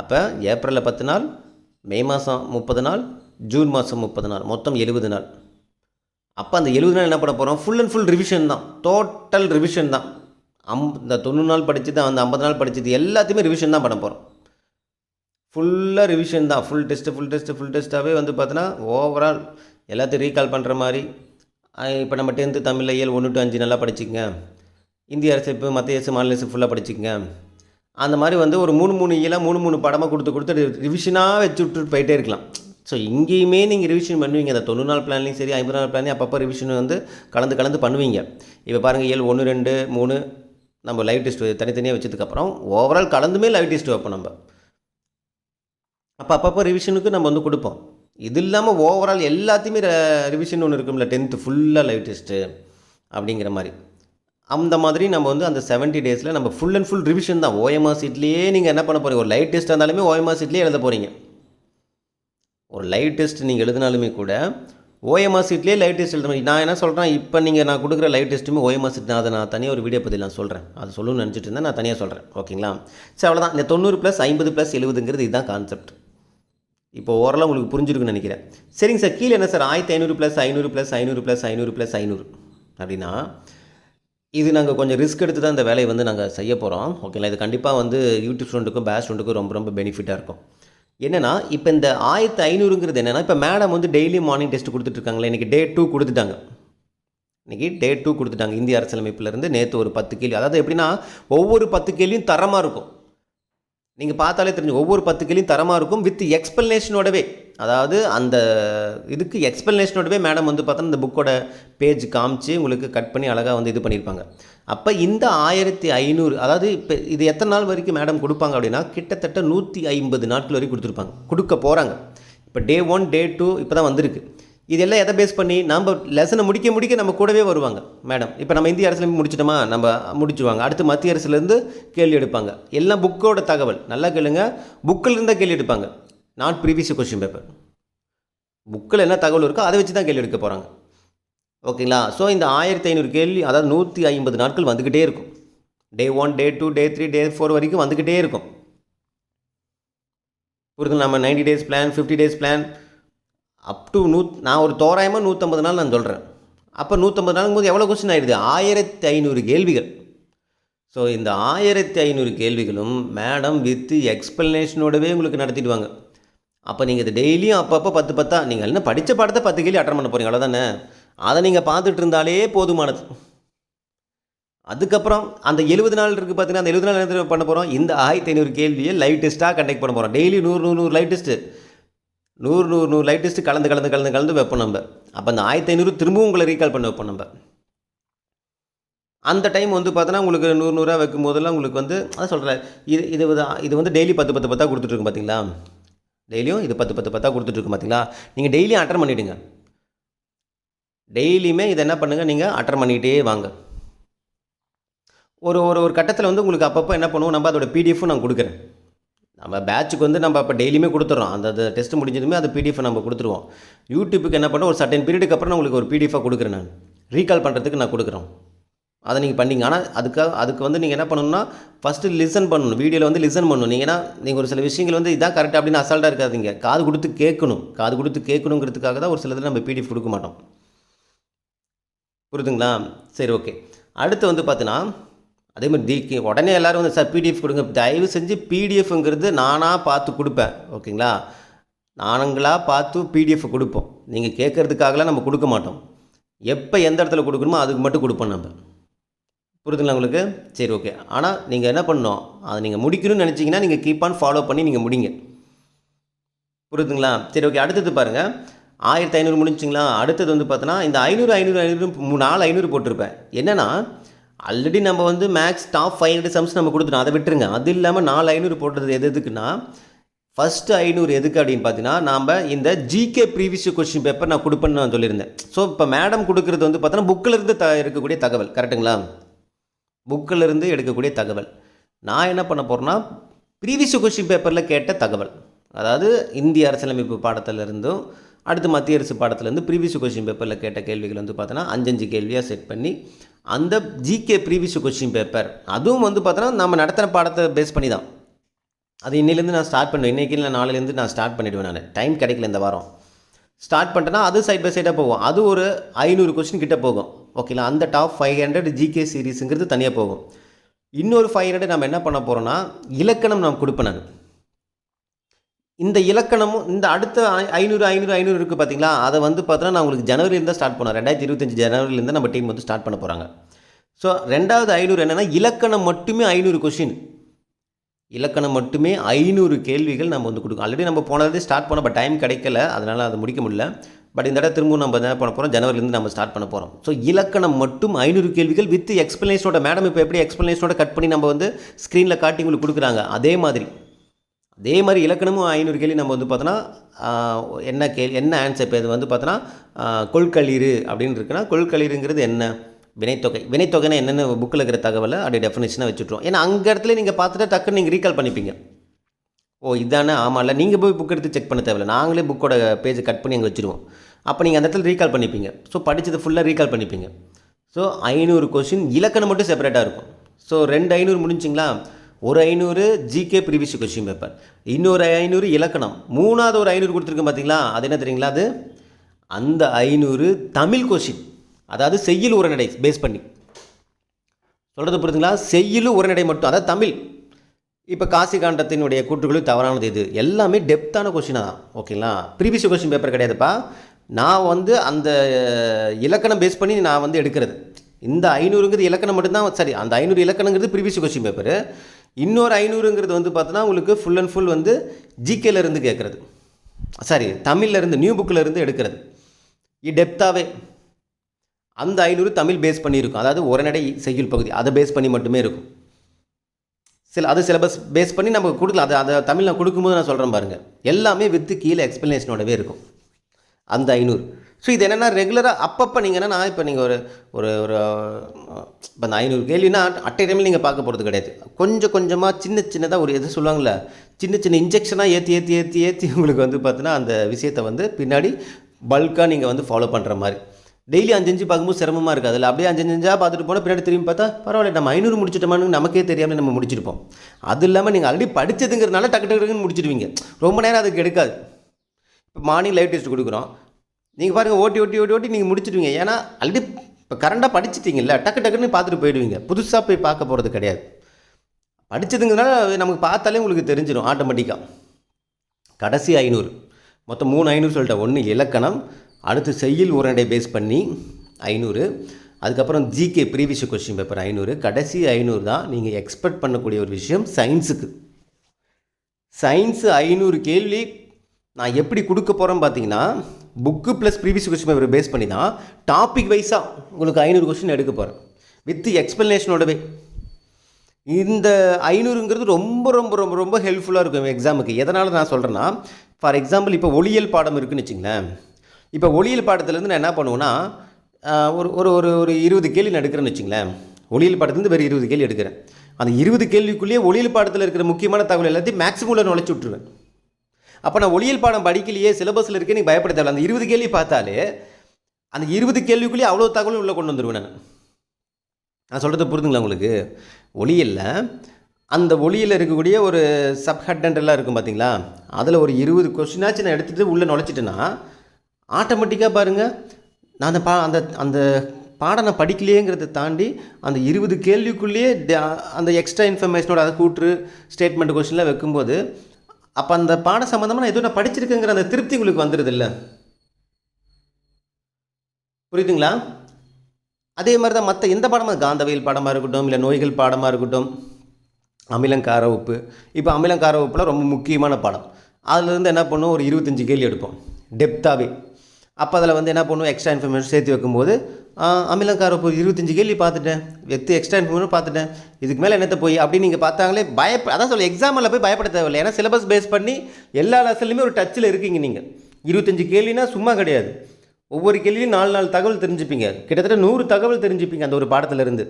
அப்போ ஏப்ரலில் பத்து நாள் மே மாதம் முப்பது நாள் ஜூன் மாதம் முப்பது நாள் மொத்தம் எழுபது நாள். அப்போ அந்த எழுபது நாள் என்ன பண்ண போகிறோம் ஃபுல் அண்ட் ஃபுல் ரிவிஷன் தான். டோட்டல் ரிவிஷன் தான். அம் இந்த தொண்ணூறு நாள் படித்தது அந்த ஐம்பது நாள் படித்தது எல்லாத்தையுமே ரிவிஷன் தான் பண்ண போகிறோம் ஃபுல்லாக ரிவிஷன் தான். Full test full test full டெஸ்ட்டாகவே வந்து பார்த்தோன்னா ஓவரால் எல்லாத்தையும் ரீகால் பண்ணுற மாதிரி. இப்போ நம்ம டென்த்து தமிழில் இயல் ஒன்று டு அஞ்சு நல்லா படிச்சுங்க இந்திய அரசு இப்போ மத்திய அரசு மாநில அரசு ஃபுல்லாக படிச்சுங்க அந்த மாதிரி வந்து ஒரு மூணு மூணு இயலாக மூணு மூணு படமாக கொடுத்து கொடுத்து ரிவிஷனாக வச்சு விட்டுட்டு போயிட்டே இருக்கலாம். ஸோ இங்கேயுமே நீங்கள் ரிவிஷன் பண்ணுவீங்க. அந்த தொண்ணூறு நாள் பிளான்லையும் சரி ஐம்பது நாள் பிளான்லையும் அப்பப்போ ரிவிஷன் வந்து கலந்து கலந்து பண்ணுவீங்க. இப்போ பாருங்கள் ஏழு ஒன்று ரெண்டு மூணு நம்ம லைவ் டெஸ்ட் தனித்தனியாக வச்சதுக்கப்புறம் ஓவரால் கலந்துமே லைவ் டெஸ்ட் வைப்போம் நம்ம. அப்போ அப்பப்போ ரிவிஷனுக்கு நம்ம வந்து கொடுப்போம். இது இல்லாமல் ஓவரால் எல்லாத்தையுமே ரிவிஷன் ஒன்று இருக்கும்ல டென்த்து ஃபுல்லாக லைவ் டெஸ்ட்டு அப்படிங்கிற மாதிரி. அந்த மாதிரி நம்ம வந்து அந்த செவன்ட்டி டேஸில் நம்ம ஃபுல் அண்ட் ஃபுல் ரிவிஷன் தான். ஓஎம்ஆர் சீட்லேயே நீங்கள் என்ன பண்ண போகிறீங்க ஒரு லைட் டெஸ்ட் இருந்தாலுமே ஓஎம்ஆர் சீட்லேயே எழுத போகிறீங்க ஒரு லைட் டெஸ்ட் நீங்கள் எழுதினாலுமே கூட ஓஎம்ஆர் சீட்லேயே லைட் டெஸ்ட் எழுத நான் என்ன சொல்கிறேன் இப்போ நீங்கள் நான் கொடுக்குற லைட் டெஸ்ட்டுமே ஓஎம்ஆர் சீட் அதை நான் தனியாக ஒரு வீடியோ பற்றி நான் சொல்கிறேன் அது சொல்லணும்னு நினச்சிட்டு இருந்தேன் நான் தனியாக சொல்கிறேன் ஓகேங்களா? சரி அவ்வளோதான் இந்த தொண்ணூறு ப்ளஸ் ஐம்பது ப்ளஸ் எழுபதுங்கிறது இதுதான் கான்செப்ட் இப்போ ஓரளவு உங்களுக்கு புரிஞ்சிருக்குன்னு நினைக்கிறேன். சரிங்க சார். கீழே என்ன சார்? ஆயிரத்தி ஐநூறு ப்ளஸ் ஐநூறு ப்ளஸ் ஐநூறு ப்ளஸ் ஐநூறு ப்ளஸ் ஐநூறு. அப்படின்னா இது நாங்கள் கொஞ்சம் ரிஸ்க் எடுத்து தான் இந்த வேலையை வந்து நாங்கள் செய்ய போகிறோம் ஓகேங்களா இது கண்டிப்பாக வந்து யூடியூப் ஸ்டூடெண்ட்டுக்கும் பேஸ் ஸ்டூடெண்ட்டுக்கும் ரொம்ப ரொம்ப பெனிஃபிட்டாக இருக்கும். என்னென்னா இப்போ இந்த ஆயிரத்தி ஐநூறுங்கிறது என்னென்னா இப்போ மேடம் வந்து டெய்லி மார்னிங் டெஸ்ட் கொடுத்துட்ருக்காங்களே இன்றைக்கி டே டூ கொடுத்துட்டாங்க. இன்றைக்கி டே டூ கொடுத்துட்டாங்க. இந்திய அரசியலமைப்புலேருந்து நேற்று ஒரு பத்து கேள்வி. அதாவது எப்படின்னா ஒவ்வொரு பத்து கேள்வியும் தரமாக இருக்கும். நீங்கள் பார்த்தாலே தெரிஞ்சு ஒவ்வொரு பத்து கேள்வியும் தரமாக இருக்கும் வித் எக்ஸ்பிளனேஷனோடவே அதாவது அந்த இதுக்கு எக்ஸ்ப்ளனேஷனோடவே மேடம் வந்து பார்த்தோன்னா இந்த புக்கோட பேஜ் காமிச்சு உங்களுக்கு கட் பண்ணி அழகாக வந்து இது பண்ணியிருப்பாங்க. அப்போ இந்த ஆயிரத்தி ஐநூறு அதாவது இப்போ இது எத்தனை நாள் வரைக்கும் மேடம் கொடுப்பாங்க அப்படின்னா கிட்டத்தட்ட நூற்றி ஐம்பது நாட்கள் வரைக்கும் கொடுத்துருப்பாங்க. கொடுக்க போகிறாங்க இப்போ டே ஒன் டே டூ இப்போ தான் வந்திருக்கு. இதெல்லாம் எதை பேஸ் பண்ணி நம்ம லெசனை முடிக்க முடிக்க நம்ம கூடவே வருவாங்க மேடம் இப்போ நம்ம இந்திய அரசுல முடிச்சிட்டோமா? நம்ம முடிச்சுவாங்க அடுத்து மத்திய அரசுலேருந்து கேள்வி எடுப்பாங்க. எல்லாம் புக்கோட தகவல். நல்லா கேளுங்க. புக்கில் இருந்தால் கேள்வி எடுப்பாங்க. நாட் ப்ரீவியஸ் கொஸ்டின் பேப்பர் புக்கில் என்ன தகவல் இருக்கோ அதை வச்சு தான் கேள்வி எடுக்க போகிறாங்க ஓகேங்களா? ஸோ இந்த ஆயிரத்தி ஐநூறு கேள்வி அதாவது நூற்றி ஐம்பது நாட்கள் வந்துக்கிட்டே இருக்கும். Day one day two day three day four வரைக்கும் வந்துக்கிட்டே இருக்கும். புரியுது நம்ம ninety days plan fifty days plan up to நூ நான் ஒரு தோராயமாக நூற்றம்பது நாள் நான் சொல்கிறேன் அப்போ நூற்றம்பது நாளும் போது எவ்வளோ கொஸ்டின் ஆயிடுது? ஆயிரத்தி ஐநூறு கேள்விகள். ஸோ இந்த ஆயிரத்தி ஐநூறு கேள்விகளும் மேடம் வித் எக்ஸ்பிளனேஷனோடவே உங்களுக்கு நடத்திடுவாங்க. அப்போ நீங்கள் இது டெய்லியும் அப்பப்போ பத்து பத்தா நீங்கள் என்ன படித்த பாடத்தை பத்து கேள்வி அட்டன் பண்ண போகிறீங்க அவ்வளோதானே அதை நீங்கள் பார்த்துட்டு இருந்தாலே போதுமானது. அதுக்கப்புறம் அந்த எழுபது நாள் இருக்குது பார்த்தீங்கன்னா அந்த எழுபது நாள் என்ன பண்ண போகிறோம் இந்த ஆயிரத்தி ஐநூறு கேள்வியை லைவ் டெஸ்ட்டாக கண்டக்ட் பண்ண போகிறோம் டெய்லி நூறு நூறு நூறு லைவ் டெஸ்ட்டு நூறு நூறு நூறு லைட் டெஸ்ட்டு கலந்து கலந்து கலந்து கலந்து வைப்போம் நம்ம. அப்போ அந்த ஆயிரத்தி ஐநூறு திரும்பவும் உங்களை ரீகால் பண்ண வைப்போம் நம்ம. அந்த டைம் வந்து பார்த்தோன்னா உங்களுக்கு நூறு நூறுரூவா வைக்கும் போதெல்லாம் உங்களுக்கு வந்து அதான் சொல்கிறேன் இது இது இது வந்து டெய்லி பத்து பத்து பத்தாக கொடுத்துட்ருக்கும் பார்த்தீங்களா டெய்லியும் இது பத்து பத்து பத்தாக கொடுத்துட்ருக்கு பார்த்தீங்களா நீங்கள் டெய்லியும் அட்டன் பண்ணிவிடுங்க டெய்லியுமே இதை என்ன பண்ணுங்கள் நீங்கள் அட்டன் பண்ணிக்கிட்டே வாங்க. ஒரு ஒரு ஒரு கட்டத்தில் வந்து உங்களுக்கு அப்பப்போ என்ன பண்ணுவோம்? நம்ம அதோட பிடிஎஃப்பும் நான் கொடுக்குறேன். நம்ம பேட்சுக்கு வந்து நம்ம அப்போ டெய்லியுமே கொடுத்துட்றோம் அந்த அந்த டெஸ்ட் முடிஞ்சதுமே அந்த பிடிஎஃப் நம்ம கொடுத்துருவோம். யூடியூப்புக்கு என்ன பண்ணுறோம் ஒரு சர்டன் பீரியடுக்கு அப்புறம் நான் உங்களுக்கு ஒரு பிடிஎஃபாக கொடுக்குறேன் நான். ரீகால் பண்ணுறதுக்கு நான் கொடுக்குறோம். அதை நீங்கள் பண்ணீங்க. ஆனால் அதுக்காக அதுக்கு வந்து நீங்கள் என்ன பண்ணணும்னா ஃபஸ்ட்டு லிசன் பண்ணணும். வீடியோவில் வந்து லிசன் பண்ணணும். நீங்கள் ஏன்னா நீங்கள் ஒரு சில விஷயங்கள் வந்து இதான் கரெக்டாக அப்படின்னு அசால்ட்டாக இருக்காதீங்க. காது கொடுத்து கேட்கணும். காது கொடுத்து கேட்கணுங்கிறதுக்காக தான் ஒரு சில இதில் நம்ம பிடிஎஃப் கொடுக்க மாட்டோம். புரியுதுங்களா? சரி ஓகே அடுத்து வந்து பார்த்தீங்கன்னா அதே மாதிரி தீக்கி உடனே எல்லாரும் வந்து சார் பிடிஎஃப் கொடுங்க. தயவு செஞ்சு பிடிஎஃப்ங்கிறது நானாக பார்த்து கொடுப்பேன். ஓகேங்களா? நானுங்களாக பார்த்து பிடிஎஃப் கொடுப்போம். நீங்கள் கேட்குறதுக்காகலாம் நம்ம கொடுக்க மாட்டோம். எப்போ எந்த இடத்துல கொடுக்கணுமோ அதுக்கு மட்டும் கொடுப்போம் நம்ம. புரியுதுங்களா உங்களுக்கு? சரி ஓகே ஆனால் நீங்கள் என்ன பண்ணணும்? அதை நீங்கள் முடிக்கணும்னு நினச்சிங்கன்னா நீங்கள் கீப் ஆன் ஃபாலோ பண்ணி நீங்கள் முடிங்க. புரியுதுங்களா சரி ஓகே அடுத்தது பாருங்கள் ஆயிரத்தி ஐநூறு முடிஞ்சுங்களா? அடுத்தது வந்து பார்த்தோன்னா இந்த ஐநூறு ஐநூறு ஐநூறு மூ- நாலு ஐநூறு போட்டிருப்பேன். என்னென்னா ஆல்ரெடி நம்ம வந்து maths top five hundred sums நம்ம கொடுத்துட்டோம். அதை விட்டுருங்க. அது இல்லாமல் நாலு ஐநூறு போட்டது எது எதுக்குன்னா ஃபஸ்ட்டு ஐநூறு எதுக்கு அப்படின்னு பார்த்தீங்கன்னா நாம் இந்த ஜிகே ப்ரீவியஸ் கொஸ்டின் பேப்பர் நான் கொடுப்பேன்னு நான் சொல்லியிருந்தேன். ஸோ இப்போ மேடம் கொடுக்குறது வந்து பார்த்தோன்னா புக்கில் இருந்து த இருக்கக்கூடிய தகவல். கரெக்டுங்களா புக்கில் இருந்து எடுக்கக்கூடிய தகவல். நான் என்ன பண்ண போகிறேன்னா ப்ரீவியஸ் கொஷின் பேப்பரில் கேட்ட தகவல். அதாவது இந்திய அரசியலமைப்பு பாடத்திலிருந்தும் அடுத்து மத்திய அரசு பாடத்துலேருந்து ப்ரீவியஸ் கொஷின் பேப்பரில் கேட்ட கேள்விகள் வந்து பார்த்தோன்னா அஞ்சஞ்சு கேள்வியாக செட் பண்ணி அந்த ஜிகே ப்ரீவியஸ் கொஷின் பேப்பர் அதுவும் வந்து பார்த்தோன்னா நம்ம நடத்துகிற பாடத்தை பேஸ் பண்ணி தான். அது இன்னிலேருந்து நான் ஸ்டார்ட் பண்ணுவேன் இன்றைக்கி இல்லை நாளையிலேருந்து நான் ஸ்டார்ட் பண்ணிவிடுவேன் நான். டைம் கிடைக்கல இந்த வாரம். ஸ்டார்ட் பண்ணிட்டேன்னா அது சைட் பை சைடாக போகும். அது ஒரு ஐநூறு கொஸ்டின் கிட்டே போகும். ஓகேங்களா? அந்த டாப் ஃபைவ் ஹண்ட்ரட் ஜிகே சீரீஸுங்கிறது தனியாக போகும். இன்னொரு ஃபைவ் ஹண்ட்ரட் நம்ம என்ன பண்ண போகிறோன்னா இலக்கணம் நான் கொடுப்பேன் நான். இந்த இலக்கணமும் இந்த அடுத்த ஐநூறு ஐநூறு ஐநூறு இருக்குது பார்த்தீங்களா அதை வந்து பார்த்தோன்னா நான் உங்களுக்கு ஜனவரியிலேருந்து ஸ்டார்ட் பண்ணேன் ரெண்டாயிரத்தி இருபத்தஞ்சி ஜனவரிலேருந்து நம்ம டீம் வந்து ஸ்டார்ட் பண்ண போகிறாங்க ஸோ ரெண்டாவது ஐநூறு என்னென்னா இலக்கணம் மட்டுமே ஐநூறு கொஷின் இலக்கணம் மட்டுமே ஐநூறு கேள்விகள் நம்ம வந்து கொடுக்கும். ஆல்ரெடி நம்ம போனதே ஸ்டார்ட் பண்ண பட் டைம் கிடைக்கல. அதனால் அதை முடிக்க முடியல. பட் இந்த தடவை திரும்பவும் நம்ம என்ன பண்ண போகிறோம் ஜனவரிலேருந்து நம்ம ஸ்டார்ட் பண்ண போகிறோம் ஸோ இலக்கணம் மட்டும் ஐநூறு கேள்விகள் வித் எக்ஸ்ப்ளனேஷனோட மேடம் இப்போ எப்படி எக்ஸ்ப்ளனேஷனோட கட் பண்ணி நம்ம வந்து ஸ்க்ரீனில் காட்டி உங்களுக்கு கொடுக்குறாங்க. அதே மாதிரி அதே மாதிரி இலக்கணமும் ஐநூறு கேள்வி நம்ம வந்து பார்த்தோன்னா என்ன கேள்வி என்ன ஆன்சர் இப்போ இது வந்து பார்த்தோன்னா ஆஹ், கொள்களீரு அப்படின்னு இருக்குன்னா கொள்களீருங்கிறது என்ன? வினைத்தொகை. வினைத்தொகைனா என்னென்ன புக்கில் இருக்கிற தகவலை அப்படி டெஃபினேஷனாக வச்சுட்ருவோம் ஏன்னா அங்கே இடத்துல நீங்கள் பார்த்துட்டு டக்குன்னு நீங்கள் ரீகால் பண்ணிப்பீங்க. ஓ இதானே? ஆமாம்ல நீங்கள் போய் புக் எடுத்து செக் பண்ண தேவையில்ல. நாங்களே புக்கோட பேஜை கட் பண்ணி அங்கே வச்சுருவோம். அப்போ நீங்கள் அந்த இடத்துல ரீகால் பண்ணிப்பீங்க. ஸோ படித்தது ஃபுல்லாக ரீகால் பண்ணிப்பீங்க. ஸோ ஐநூறு கொஷின் இலக்கணம் மட்டும் செப்பரேட்டாக இருக்கும். ஸோ ரெண்டு ஐநூறு முடிஞ்சிங்களா? ஒரு ஐநூறு ஜிகே ப்ரீவியஸ் கொஷின் பேப்பர் இன்னொரு ஐநூறு இலக்கணம். மூணாவது ஒரு ஐநூறு கொடுத்துருக்கேன் பார்த்தீங்களா அது என்ன தெரியுங்களா அது? அந்த ஐநூறு தமிழ் கொஷின் அதாவது செய்யுள் உரைநடை பேஸ் பண்ணி. சொல்கிறது புரியுதுங்களா செய்யுள் உரைநடை மட்டும். அதாவது தமிழ். இப்போ காசி காண்டத்தினுடைய கூற்றுகளும் தவறானது இது. எல்லாமே டெப்த்தான கொஷினாக தான். ஓகேங்களா ப்ரீவியஸ் கொஷின் பேப்பர் கிடையாதுப்பா. நான் வந்து அந்த இலக்கணம் பேஸ் பண்ணி நான் வந்து எடுக்கிறது. இந்த ஐநூறுங்கிறது இலக்கணம் மட்டும்தான் சரி அந்த ஐநூறு இலக்கணங்கிறது ப்ரீவியஸ் கொஸ்டின் பேப்பர் இன்னொரு ஐநூறுங்கிறது வந்து பார்த்தோன்னா உங்களுக்கு ஃபுல் அண்ட் ஃபுல் வந்து ஜிகேலேருந்து கேட்குறது. சாரி தமிழ்ல இருந்து நியூ புக்கிலேருந்து எடுக்கிறது. இ டெப்த்தாகவே அந்த ஐநூறு தமிழ் பேஸ் பண்ணியிருக்கும். அதாவது உரநடை செய்யுள் பகுதி. அதை பேஸ் பண்ணி மட்டுமே இருக்கும். சில அது சிலபஸ் பேஸ் பண்ணி நம்ம கொடுக்கலாம். அதை அதை தமிழ் நான் கொடுக்கும்போது நான் சொல்கிறேன் பாருங்கள் எல்லாமே வித்து கீழே எக்ஸ்ப்ளனேஷனோடவே இருக்கும். அந்த ஐநூறு. ஸோ இது என்னென்னா ரெகுலராக அப்பப்போ நீங்கள் நான் இப்போ நீங்கள் ஒரு ஒரு ஒரு இப்போ அந்த ஐநூறு கேள்வினா அட்டை டைமில் நீங்கள் பார்க்க போகிறது கிடையாது. கொஞ்சம் கொஞ்சமாக சின்ன சின்னதாக ஒரு எது சொல்லுவாங்கள்ல சின்ன சின்ன இன்ஜெக்ஷனாக ஏற்றி ஏற்றி ஏற்றி ஏற்றி உங்களுக்கு வந்து பார்த்தீங்கன்னா அந்த விஷயத்தை வந்து பின்னாடி பல்காக நீங்கள் வந்து ஃபாலோ பண்ணுற மாதிரி. டெய்லி அஞ்சஞ்சு பார்க்கும்போது சிரமமாக இருக்குது அதில் அப்படியே அஞ்சஞ்சா பார்த்துட்டு போனால் பின்னாடி திரும்பி பார்த்தா பரவாயில்ல நம்ம ஐநூறு முடிச்சிட்டோமான்னு நமக்கே தெரியாமல் நம்ம முடிச்சிருப்போம். அது இல்லாமல் நீங்கள் ஆல்ரெடி படித்ததுங்கிறதுனால டக்கு டக்குன்னு முடிச்சிடுவீங்க. ரொம்ப நேரம் அதுக்கு எடுக்காது. இப்போ மார்னிங் லைவ் டெஸ்ட் கொடுக்குறோம். நீங்கள் பாருங்கள் ஓட்டி ஓட்டி ஓட்டி ஓட்டி நீங்கள் முடிச்சிடுவீங்க. ஏன்னா ஆல்ரெடி இப்போ கரண்டாக படிச்சிட்டீங்கல்ல டக்கு டக்குன்னு பார்த்துட்டு போயிடுவீங்க. புதுசாக போய் பார்க்க போகிறது கிடையாது. படித்ததுங்கிறனால நமக்கு பார்த்தாலே உங்களுக்கு தெரிஞ்சிடும் ஆட்டோமேட்டிக்காக கடைசி ஐநூறு. மொத்தம் மூணு ஐநூறு சொல்லிட்டேன். ஒன்று இலக்கணம் அடுத்து செய்யுள் உரண்டை பேஸ் பண்ணி ஐநூறு. அதுக்கப்புறம் ஜிகே ப்ரீவியஸ் கொஸ்டின் பேப்பர் ஐநூறு. கடைசி ஐநூறு தான் நீங்கள் எக்ஸ்பெக்ட் பண்ணக்கூடிய ஒரு விஷயம் சயின்ஸுக்கு சயின்ஸு ஐநூறு கேள்வி. நான் எப்படி கொடுக்க போகிறேன்னு பார்த்தீங்கன்னா book plus previous question paper base பண்ணி தான் டாபிக் வைஸாக உங்களுக்கு ஐநூறு கொஸ்டின் எடுக்க போகிறேன் வித் எக்ஸ்ப்ளனேஷனோடவே இந்த ஐநூறுங்கிறது ரொம்ப ரொம்ப ரொம்ப ரொம்ப ஹெல்ப்ஃபுல்லாக இருக்கும் எக்ஸாமுக்கு எதனால் நான் சொல்கிறேன்னா ஃபார் எக்ஸாம்பிள் இப்போ ஒளியியல் பாடம் இருக்குன்னு வச்சுங்களேன். இப்போ ஒளியியல் பாடத்துலேருந்து நான் என்ன பண்ணுவேன்னா ஒரு ஒரு ஒரு ஒரு இருபது கேள்வி நான் எடுக்கிறேன்னு வச்சுங்களேன். ஒளியியல் பாடத்துலேருந்து வேறு இருபது கேள்வி எடுக்கிறேன். அந்த இருபது கேள்விக்குள்ளேயே ஒளியில் பாடத்தில் இருக்கிற முக்கியமான தகவல் எல்லாத்தையும் மேக்ஸிமம் நுழைச்சி விட்ருவேன் அப்போ நான் ஒளியில் பாடம் படிக்கலையே சிலபஸில் இருக்கே நீ பயப்பட தேவை அந்த இருபது கேள்வி பார்த்தாலே அந்த இருபது கேள்விக்குள்ளேயே அவ்வளோ தகவலும் உள்ளே கொண்டு வந்துடுவேன் நான். நான் சொல்கிறது புரிதுங்களா உங்களுக்கு? ஒளியில் அந்த ஒளியில் இருக்கக்கூடிய ஒரு சப்ஹட்டன்ட்லாம் இருக்கும் பார்த்தீங்களா அதில் ஒரு இருபது கொஸ்டினாச்சும் நான் எடுத்துகிட்டு உள்ளே நுழைச்சிட்டேன்னா ஆட்டோமேட்டிக்காக பாருங்கள் நான் அந்த பா அந்த அந்த பாடம் நான் படிக்கலையேங்கிறத தாண்டி அந்த இருபது கேள்விக்குள்ளேயே அந்த எக்ஸ்ட்ரா இன்ஃபர்மேஷனோட அதை கூற்று ஸ்டேட்மெண்ட் கொஸ்டின்லாம் வைக்கும்போது அப்போ அந்த பாடம் சம்மந்தமாக நான் எதுவும் நான் படிச்சிருக்கேங்கிற அந்த திருப்தி உங்களுக்கு வந்துடுது இல்லை புரியுதுங்களா? அதே மாதிரி தான் மற்ற எந்த பாடமாக காந்தவியல் பாடமாக இருக்கட்டும் இல்லை நோய்கள் பாடமாக இருக்கட்டும் அமிலங்கார உப்பு. இப்போ அமிலங்கார உப்புலாம் ரொம்ப முக்கியமான பாடம். அதுலேருந்து என்ன பண்ணுவோம்? ஒரு இருபத்தஞ்சி கேள்வி எடுப்போம். டெப்த்தாகவே அப்போ அதில் வந்து என்ன பண்ணுவோம் எக்ஸ்ட்ரா இன்ஃபர்மேஷன் சேர்த்து வைக்கும்போது அமிலங்கார இப்போ இருபத்தஞ்சு கேள்வி பார்த்துட்டேன். வெத்து எக்ஸ்ட்ரா இன்ஃபர்மேஷன் பார்த்துட்டேன். இதுக்கு மேலே என்னத்தை போய்? அப்படின்னு நீங்கள் பார்த்தாங்களே பயப்ப அதான் சொல்ல எக்ஸாமில் போய் பயப்பட தேவையில்லை. ஏன்னா சிலபஸ் பேஸ் பண்ணி எல்லா லெசன்லையுமே ஒரு டச்சில் இருக்கீங்க நீங்கள் இருபத்தஞ்சு கேள்வினா சும்மா கிடையாது. ஒவ்வொரு கேள்வியும் நாலு நாலு தகவல் தெரிஞ்சுப்பீங்க. கிட்டத்தட்ட நூறு தகவல் தெரிஞ்சுப்பீங்க அந்த ஒரு பாடத்துலேருந்து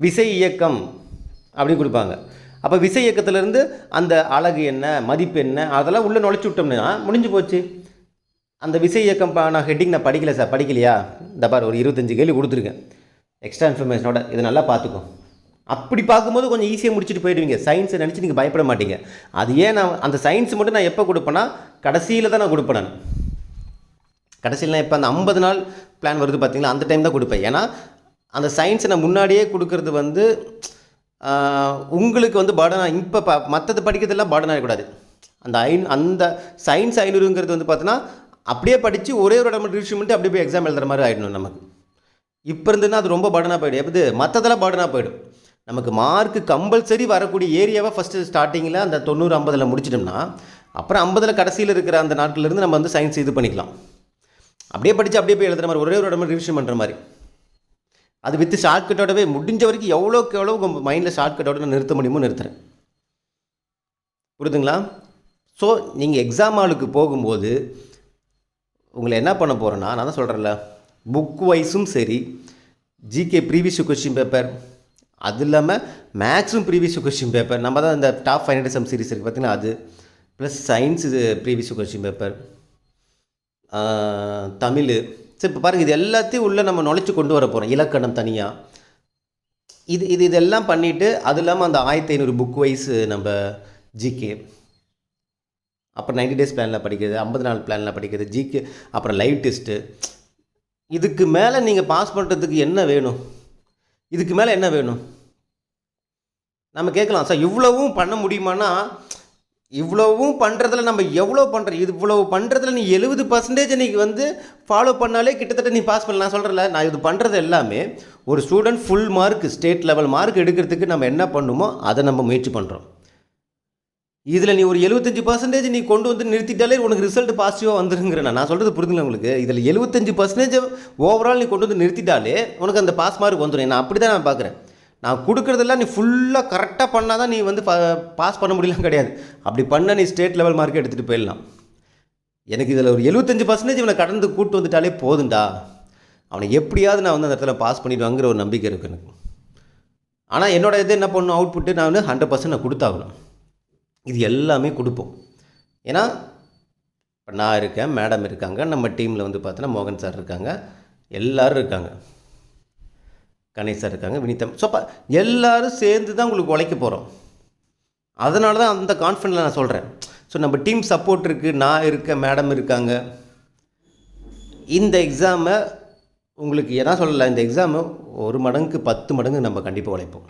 விசை இயக்கம் அப்படின்னு கொடுப்பாங்க. அப்போ விசை இயக்கத்துலேருந்து அந்த அழகு என்ன மதிப்பு என்ன அதெல்லாம் உள்ளே நுழைச்சி விட்டோம்னா முடிஞ்சு போச்சு. அந்த விசை இயக்கம் நான் ஹெட்டிங் நான் படிக்கல சார் படிக்கலையா? இந்த பாரு ஒரு இருபத்தஞ்சு கேள்வி கொடுத்துருக்கேன். எக்ஸ்ட்ரா இன்ஃபர்மேஷனோட இதை நல்லா பார்த்துக்கோ. அப்படி பார்க்கும்போது கொஞ்சம் ஈஸியாக முடிச்சுட்டு போயிடுவீங்க. சயின்ஸை நினச்சி நீங்கள் பயப்பட மாட்டீங்க. அது ஏன் நான் அந்த சயின்ஸ் மட்டும் நான் எப்போ கொடுப்பேன்னா கடைசியில் தான் நான் கொடுப்பேன் நான். கடைசியில் நான் இப்போ அந்த ஐம்பது நாள் பிளான் வருது பார்த்தீங்களா அந்த டைம் தான் கொடுப்பேன். ஏன்னா அந்த சயின்ஸை நான் முன்னாடியே கொடுக்கறது வந்து உங்களுக்கு வந்து பாடனாக இப்போ ப மற்றது படிக்கிறதெல்லாம் பாடனாக இருக்கக்கூடாது அந்த ஐநூ அந்த சயின்ஸ் ஐநூறுங்கிறது வந்து பார்த்தீங்கன்னா அப்படியே படித்து ஒரே ஒரு இடம் ரிவிஷன் பண்ணிட்டு அப்படியே போய் எக்ஸாம் எழுதுகிற மாதிரி ஆகிடணும் நமக்கு. இப்போ இருந்ததுன்னா அது ரொம்ப பர்டனாக போயிடும். எப்படி மற்றதெல்லாம் பர்டனாக போயிடும். நமக்கு மார்க்கு கம்பல்சரி வரக்கூடிய ஏரியாவை ஃபஸ்ட்டு ஸ்டார்டிங்கில் அந்த தொண்ணூறு ஐம்பதில் முடிச்சிட்டோம்னா அப்புறம் ஐம்பதில் கடைசியில் இருக்கிற அந்த நாட்கள்லேருந்து நம்ம வந்து சயின்ஸ் இது பண்ணிக்கலாம். அப்படியே படித்து அப்படியே போய் எழுதுகிற மாதிரி ஒரே ஒரு இடம் ரிவிஷன் பண்ணுற மாதிரி. அது வித்து ஷார்ட்கட்டோடவே முடிஞ்ச வரைக்கும் எவ்வளோக்கு எவ்வளோ உங்கள் மைண்டில் ஷார்ட்கட்டோட நான் நிறுத்த முடியுமோ நிறுத்துகிறேன் புரியுதுங்களா? ஸோ நீங்கள் எக்ஸாம் ஹாலுக்கு போகும்போது உங்களை என்ன பண்ண போகிறேன்னா நான் தான் சொல்கிறேன்ல புக் வைஸும் சரி ஜிகே ப்ரீவியஸ் கொஸ்டின் பேப்பர் அது இல்லாமல் மேக்ஸும் ப்ரீவியஸ் கொஸ்டின் பேப்பர் நம்ம தான் இந்த top five hundred sum series இருக்குது பார்த்தீங்கன்னா அது. ப்ளஸ் சயின்ஸ் இது ப்ரீவியஸ் கொஸ்டின் பேப்பர் தமிழ். சரி இப்போ பாருங்கள் இது எல்லாத்தையும் உள்ளே நம்ம நுழைச்சி கொண்டு வர போகிறோம் இலக்கணம் தனியாக இது இது இதெல்லாம் பண்ணிவிட்டு அது இல்லாமல் அந்த ஆயிரத்தி ஐநூறு புக் வைஸ் நம்ம ஜிகே அப்புறம் 90 டேஸ் பிளானில் படிக்கிறது ஐம்பது நாள் பிளானில் படிக்கிறது ஜிகே அப்புறம் லைவ் டெஸ்ட்டு இதுக்கு மேலே நீங்கள் பாஸ் பண்ணுறதுக்கு என்ன வேணும்? இதுக்கு மேலே என்ன வேணும்? நம்ம கேட்கலாம் சார் இவ்வளவும் பண்ண முடியுமானா இவ்வளவும் பண்ணுறதுல நம்ம எவ்வளோ பண்ணுற இது இவ்வளவு பண்ணுறதுல நீ எழுபது பர்சன்டேஜ் நீ வந்து ஃபாலோ பண்ணாலே கிட்டத்தட்ட நீ பாஸ் பண்ணலாம். நான் சொல்கிறல நான் இது பண்ணுறது எல்லாமே ஒரு student full mark state level mark எடுக்கிறதுக்கு நம்ம என்ன பண்ணுமோ அதை நம்ம முயற்சி பண்ணுறோம் இதில் நீ ஒரு எழுபத்தஞ்சு பர்சன்டேஜ் நீ கொண்டு வந்து நிறுத்திட்டாலே உனக்கு ரிசல்ட் பாசிட்டிவாக வந்துருங்கிறேன் நான். சொல்கிறது புரிதுங்களா உங்களுக்கு? இதில் எழுபத்தஞ்சு பர்சன்டேஜ் ஓவரால் நீ கொண்டு வந்து நிறுத்திட்டாலே உனக்கு அந்த பாஸ் மார்க் வந்துடும் நான் அப்படி தான் நான் பார்க்குறேன். நான் கொடுக்குறதெல்லாம் நீ ஃபுல்லாக கரெக்டாக பண்ணால் தான் நீ வந்து பாஸ் பண்ண முடியலாம் கிடையாது. அப்படி பண்ண நீ ஸ்டேட் லெவல் மார்க் எடுத்துகிட்டு போயிடலாம். எனக்கு இதில் ஒரு எழுபத்தஞ்சு பர்சன்டேஜ் இவனை கடந்து கூட்டு வந்துட்டாலே போதும்டா அவனை எப்படியாவது நான் வந்து அந்த இடத்துல பாஸ் பண்ணிடுவாங்கிற ஒரு நம்பிக்கை இருக்குது எனக்கு. ஆனால் என்னோட இது என்ன பண்ணணும் அவுட்புட்டு நான் வந்து ஹண்ட்ரட் பர்சன்ட் நான் கொடுத்தாகணும். இது எல்லாமே கொடுப்போம். ஏன்னா இப்போ நான் இருக்கேன் மேடம் இருக்காங்க நம்ம டீமில் வந்து பார்த்தோன்னா மோகன் சார் இருக்காங்க எல்லோரும் இருக்காங்க. கணேஷ் சார் இருக்காங்க வினிதம். ஸோ அப்போ எல்லோரும் சேர்ந்து தான் உங்களுக்கு உழைக்க போகிறோம் அதனால தான் அந்த கான்ஃபிடென்ட்டில் நான் சொல்கிறேன் ஸோ நம்ம டீம் சப்போர்ட் இருக்குது நான் இருக்கேன் மேடம் இருக்காங்க. இந்த எக்ஸாமை உங்களுக்கு என்ன சொல்லலை இந்த எக்ஸாமு ஒரு மடங்கு பத்து மடங்கு நம்ம கண்டிப்பாக உழைப்போம்.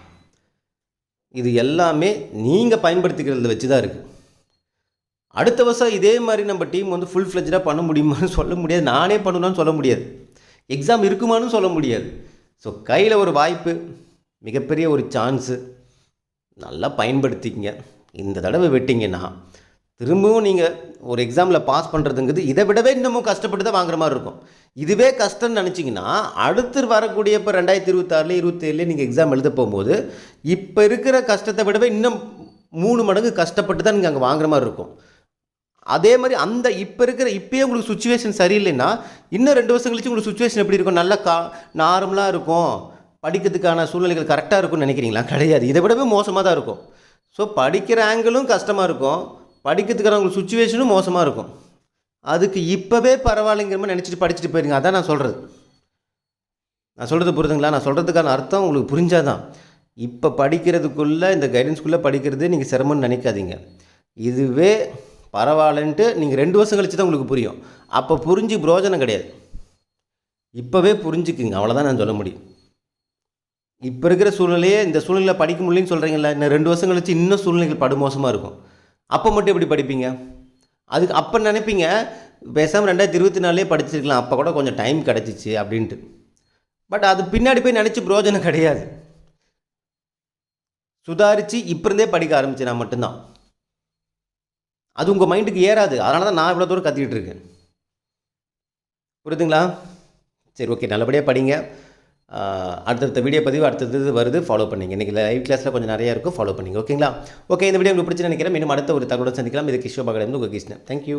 இது எல்லாமே நீங்கள் பயன்படுத்திக்கிறத வச்சு தான் இருக்குது அடுத்த வருஷம் இதே மாதிரி நம்ம டீம் வந்து ஃபுல் ஃப்ளெஜ்டாக பண்ண முடியுமான்னு சொல்ல முடியாது. நானே பண்ணணும்னு சொல்ல முடியாது. எக்ஸாம் இருக்குமான்னு சொல்ல முடியாது. ஸோ கையில் ஒரு வாய்ப்பு மிகப்பெரிய ஒரு சான்ஸு நல்லா பயன்படுத்திக்கங்க. இந்த தடவை விட்டிங்கன்னா திரும்பவும் நீங்கள் ஒரு எக்ஸாமில் பாஸ் பண்ணுறதுங்கிறது இதை விடவே இன்னமும் கஷ்டப்பட்டு தான் வாங்குற மாதிரி இருக்கும். இதுவே கஷ்டம்னு நினச்சிங்கன்னா அடுத்து வரக்கூடிய இப்போ ரெண்டாயிரத்தி இருபத்தாறுல இருபத்தேழுலேயே நீங்கள் எக்ஸாம் எழுத போகும்போது இப்போ இருக்கிற கஷ்டத்தை விடவே இன்னும் மூணு மடங்கு கஷ்டப்பட்டு தான் நீங்கள் அங்கே வாங்குற மாதிரி இருக்கும். அதே மாதிரி அந்த இப்போ இருக்கிற இப்போயே உங்களுக்கு சுச்சுவேஷன் சரியில்லைன்னா இன்னும் ரெண்டு வருஷம் கழிச்சு உங்களுக்கு சுச்சுவேஷன் எப்படி இருக்கும்? நல்லா கா நார்மலாக இருக்கும். படிக்கிறதுக்கான சூழ்நிலைகள் கரெக்டாக இருக்கும்னு நினைக்கிறீங்களா? கிடையாது. இதை விடவே மோசமாக தான் இருக்கும். ஸோ படிக்கிற ஆங்கிளும் கஷ்டமாக இருக்கும். படிக்கிறதுக்கான உங்களுக்கு சுச்சுவேஷனும் மோசமாக இருக்கும். அதுக்கு இப்போவே பரவாயில்லைங்கிற மாதிரி நினச்சிட்டு படிச்சுட்டு போயிருங்க. அதான் நான் சொல்கிறது நான் சொல்கிறது புரியுதுங்களா நான் சொல்கிறதுக்கான அர்த்தம் உங்களுக்கு புரிஞ்சாதான். இப்போ படிக்கிறதுக்குள்ளே இந்த கைடன்ஸ்குள்ளே படிக்கிறது நீங்கள் சிரமம்னு நினைக்காதீங்க. இதுவே பரவாயில்லன்ட்டு நீங்கள் ரெண்டு வருஷம் கழிச்சு தான் உங்களுக்கு புரியும். அப்போ புரிஞ்சு பிரோஜனம் கிடையாது. இப்போவே புரிஞ்சுக்குங்க. அவ்வளோதான் நான் சொல்ல முடியும். இப்போ இருக்கிற சூழ்நிலையே இந்த சூழ்நிலை படிக்க முடியலன்னு சொல்கிறீங்களா இன்னும் ரெண்டு வருஷம் கழிச்சு இன்னும் சூழ்நிலைகள் படுமோசமாக இருக்கும். அப்போ மட்டும் எப்படி படிப்பீங்க? அதுக்கு அப்போ நினைப்பீங்க பேசாமல் ரெண்டாயிரத்தி இருபத்தி நாலுலேயே படிச்சிருக்கலாம். அப்போ கூட கொஞ்சம் டைம் கிடச்சிச்சு அப்படின்ட்டு. பட் அது பின்னாடி போய் நினச்சி பிரயோஜனம் கிடையாது. சுதாரித்து இப்போ இருந்தே படிக்க ஆரம்பிச்சேன் நான் மட்டும்தான். அது உங்கள் மைண்டுக்கு ஏறாது. அதனால தான் நான் இவ்வளோ தூரம் கத்திக்கிட்டு இருக்கேன். புரியுதுங்களா? சரி ஓகே நல்லபடியாக படிங்க. அடுத்தடுத்த வீடியோ பதிவு அடுத்தது வருது ஃபாலோ பண்ணிங்க. இன்றைக்கி லைவ் கிளாஸில் கொஞ்சம் நிறையா இருக்கும் ஃபாலோ பண்ணிங்க ஓகேங்களா ஓகே இந்த வீடியோ உங்களுக்கு பிடிச்சி நினைக்கிறேன். இன்னும் அடுத்த ஒரு தகவலை சந்திக்கலாம். இது கிஷோபாக உங்கள் கிருஷ்ணன். தேங்க்யூ